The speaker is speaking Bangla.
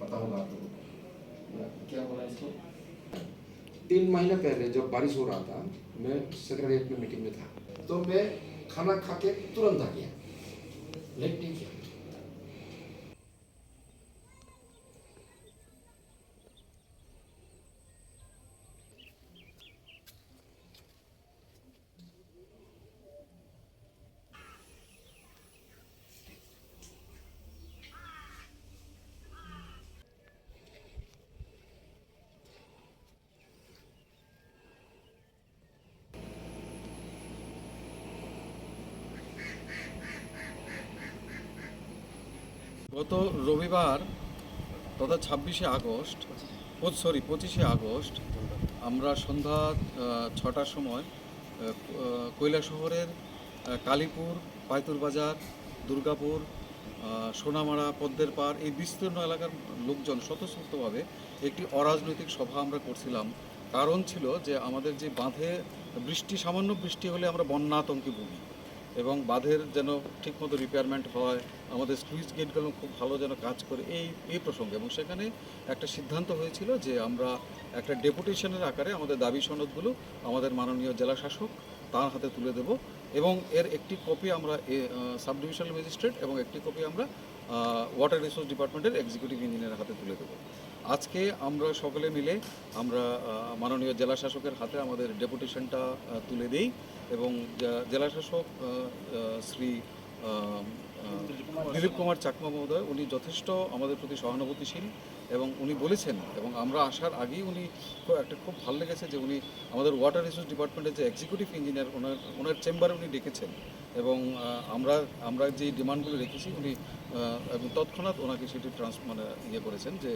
पता होगा आप लोगों को क्या बोला इसको तीन महीने पहले जब बारिश हो रहा था, मैं सेक्रेटरीट में मीटिंग में था तो मैं खाना खा के तुरंत आ गया। लेट नहीं किया। গত রবিবার তথা ছাব্বিশে আগস্ট সরি, পঁচিশে আগস্ট আমরা সন্ধ্যা ছটার সময় কৈলা শহরের কালীপুর, পাইতুর বাজার, দুর্গাপুর সোনামারা, পদ্মের পাড় এই বিস্তীর্ণ এলাকার লোকজন স্বতঃস্ফূর্তভাবে একটি অরাজনৈতিক সভা আমরা করছিলাম। কারণ ছিল যে আমাদের যে বাঁধে বৃষ্টি, সামান্য বৃষ্টি হলে আমরা বন্যা আতঙ্কে ভুগি এবং বাঁধের যেন ঠিকমতো রিপেয়ারমেন্ট হয়, আমাদের স্লুইস গেটগুলো খুব ভালো যেন কাজ করে, এই এই প্রসঙ্গে। এবং সেখানে একটা সিদ্ধান্ত হয়েছিল যে আমরা একটা ডেপুটেশনের আকারে আমাদের দাবি সনদগুলো আমাদের মাননীয় জেলা শাসক তার হাতে তুলে দেব এবং এর একটি কপি আমরা সাব ডিভিশনাল ম্যাজিস্ট্রেট এবং একটি কপি আমরা ওয়াটার রিসোর্স ডিপার্টমেন্টের এক্সিকিউটিভ ইঞ্জিনিয়ারের হাতে তুলে দেবো। আজকে আমরা সকলে মিলে আমরা মাননীয় জেলা শাসকের হাতে আমাদের ডেপুটেশনটা তুলে দিই এবং জেলা শাসক শ্রী দিলীপ কুমার চাকমা মহোদয়, উনি যথেষ্ট আমাদের প্রতি সহানুভূতিশীল এবং উনি বলেছেন, এবং আমরা আসার আগেই উনি একটা খুব ভালো লেগেছে যে উনি আমাদের ওয়াটার রিসোর্স ডিপার্টমেন্টের যে এক্সিকিউটিভ ইঞ্জিনিয়ার ওনার ওনার চেম্বারে উনি ডেকেছেন। এবং আমরা আমরা যে ডিমান্ডগুলো রেখেছি, উনি এবং তৎক্ষণাৎ ওনাকে সেটি ট্রান্স মানে ইয়ে করেছেন যে